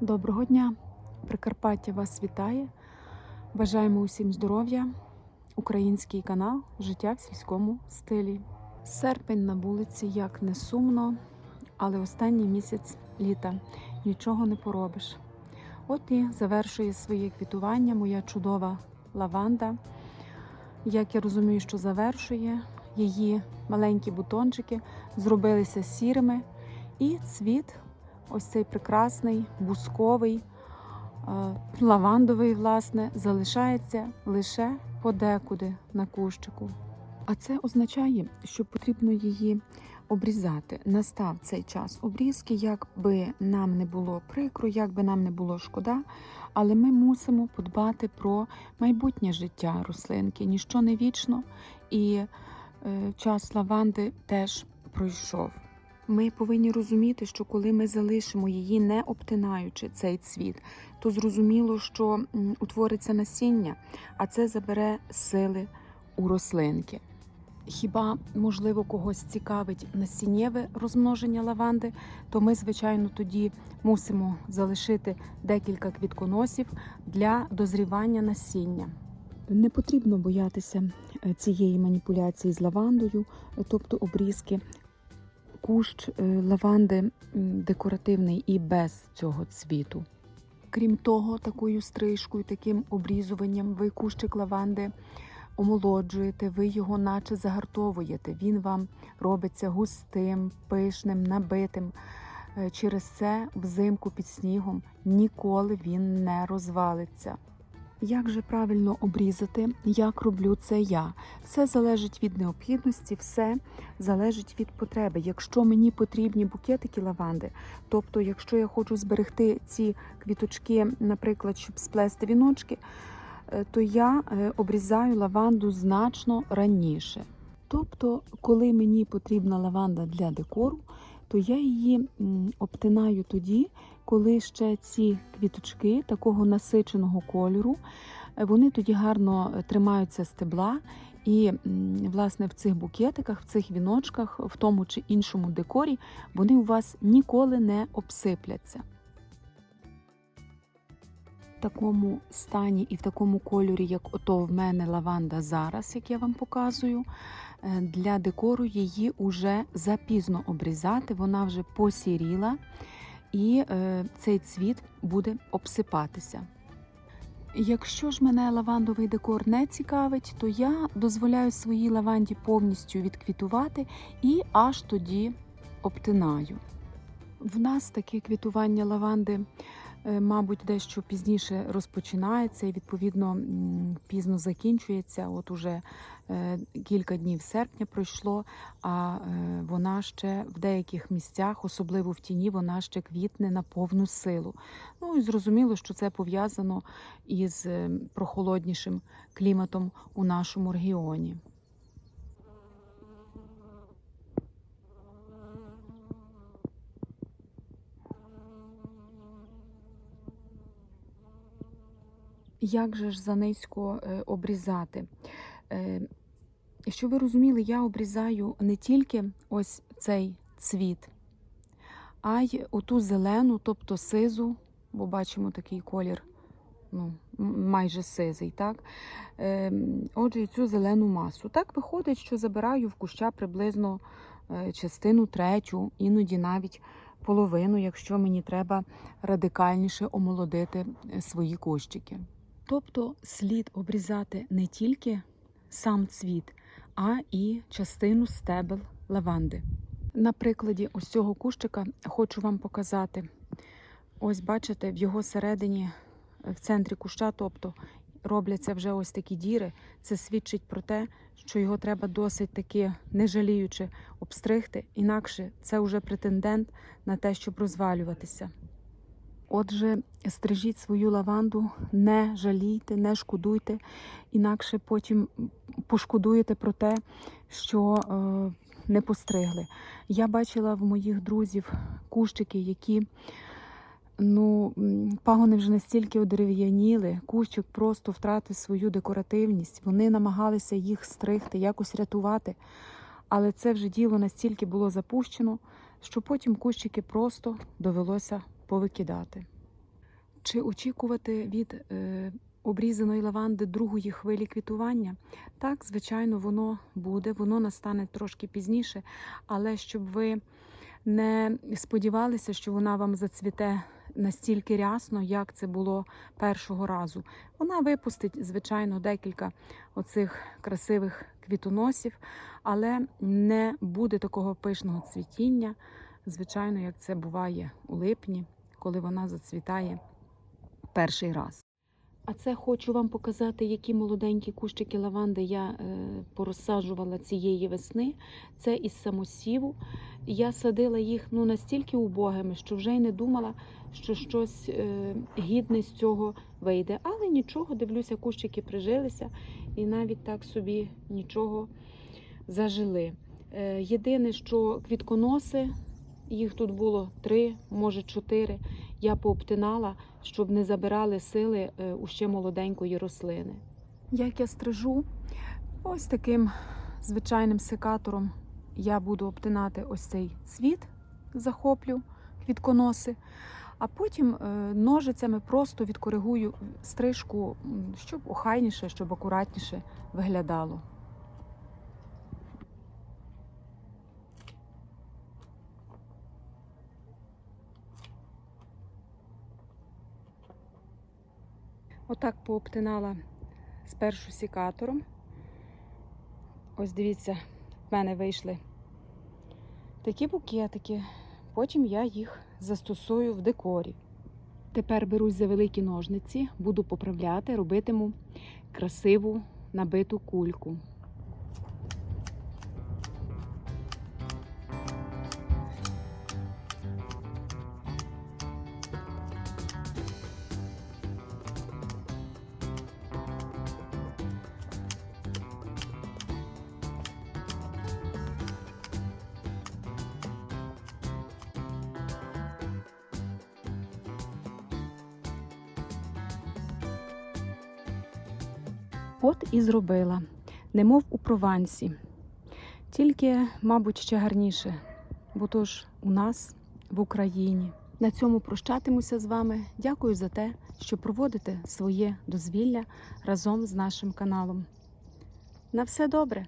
Доброго дня! Прикарпаття вас вітає. Бажаємо усім здоров'я. Український канал Життя в сільському стилі. Серпень на вулиці як не сумно, але останній місяць літа нічого не поробиш. От і завершує своє квітування моя чудова лаванда. Як я розумію, що завершує, її маленькі бутончики зробилися сірими, і цвіт ось цей прекрасний, бусковий, е, лавандовий, власне, залишається лише подекуди на кущику. А це означає, що потрібно її обрізати. Настав цей час обрізки, як би нам не було прикро, як би нам не було шкода, але ми мусимо подбати про майбутнє життя рослинки. Ніщо не вічно, і е, час лаванди теж пройшов. Ми повинні розуміти, що коли ми залишимо її, не обтинаючи цей цвіт, то зрозуміло, що утвориться насіння, а це забере сили у рослинки. Хіба можливо когось цікавить насіннєве розмноження лаванди, то ми, звичайно, тоді мусимо залишити декілька квітконосів для дозрівання насіння. Не потрібно боятися е, цієї маніпуляції з лавандою, е, тобто обрізки кущ е, лаванди декоративний і без цього цвіту. Крім того, такою стрижкою, таким обрізуванням ви кущик лаванди омолоджуєте, ви його наче загартовуєте. Він вам робиться густим, пишним, набитим. Е, Через це взимку під снігом ніколи він не розвалиться. Як же правильно обрізати, як роблю це я? Все залежить від необхідності, все залежить від потреби. Якщо мені потрібні букетики лаванди, тобто, якщо я хочу зберегти ці квіточки, наприклад, щоб сплести віночки, е, то я е, обрізаю лаванду значно раніше. Тобто, коли мені потрібна лаванда для декору, то я її обтинаю тоді, коли ще ці квіточки такого насиченого кольору, е, вони тоді гарно е, тримаються стебла. І власне в цих букетиках, в цих віночках, в тому чи іншому декорі, вони у вас ніколи не обсипляться. В такому стані і в такому кольорі, як ото в мене лаванда зараз, як я вам показую, е, для декору її уже запізно обрізати, вона вже посіріла і е, цей цвіт буде обсипатися. Якщо ж мене лавандовий декор не цікавить, то я дозволяю своїй лаванді повністю відквітувати і аж тоді обтинаю. В нас таке квітування лаванди, мабуть, дещо пізніше розпочинається і, відповідно, пізно закінчується. От уже е, кілька днів серпня пройшло, а е, вона ще в деяких місцях, особливо в тіні, вона ще квітне на повну силу. Ну і зрозуміло, що це пов'язано із е, прохолоднішим кліматом у нашому регіоні. Як же ж за низько е, обрізати? Е, Щоб ви розуміли, я обрізаю не тільки ось цей цвіт, а й оту зелену, тобто сизу, бо бачимо такий колір, ну, майже сизий, так? Е, Отже, цю зелену масу. Так виходить, що забираю в куща приблизно частину третю, іноді навіть половину, якщо мені треба радикальніше омолодити свої кущики. Тобто слід обрізати не тільки сам цвіт, а і частину стебел лаванди. На прикладі ось цього кущика хочу вам показати. Ось бачите, в його середині, в центрі куща, тобто робляться вже ось такі діри. Це свідчить про те, що його треба досить таки не жаліючи обстригти, інакше це вже претендент на те, щоб розвалюватися. Отже, стрижіть свою лаванду, не жалійте, не шкодуйте, інакше потім пошкодуєте про те, що е, не постригли. Я бачила в моїх друзів кущики, які ну, пагони вже настільки одерев'яніли, кущик просто втратив свою декоративність. Вони намагалися їх стригти, якось рятувати. Але це вже діло настільки було запущено, що потім кущики просто довелося повикидати. Чи очікувати від е, обрізаної лаванди другої хвилі квітування? Так, звичайно, воно буде, воно настане трошки пізніше, але щоб ви не сподівалися, що вона вам зацвіте настільки рясно, як це було першого разу. Вона випустить, звичайно, декілька оцих красивих квітоносів, але не буде такого пишного цвітіння, звичайно, як це буває у липні, коли вона зацвітає перший раз. А це хочу вам показати, які молоденькі кущики лаванди я е, порозсаджувала цієї весни. Це із самосіву. Я садила їх ну настільки убогими, що вже й не думала, що щось е, гідне з цього вийде. Але нічого, дивлюся, кущики прижилися і навіть так собі нічого зажили. Е, єдине, що квітконоси, їх тут було три, може чотири. Я пообтинала, щоб не забирали сили е, у ще молоденької рослини. Як я стрижу, ось таким звичайним секатором я буду обтинати ось цей цвіт, захоплю квітконоси, а потім е, ножицями просто відкоригую стрижку, щоб охайніше, щоб акуратніше виглядало. Отак пообтинала спершу сікатором. Ось дивіться, в мене вийшли такі букетики. Потім я їх застосую в декорі. Тепер берусь за великі ножниці, буду поправляти, робитиму красиву набиту кульку. От і зробила, немов у Провансі. Тільки, мабуть, ще гарніше, бо то ж у нас в Україні. На цьому прощатимуся з вами. Дякую за те, що проводите своє дозвілля разом з нашим каналом. На все добре!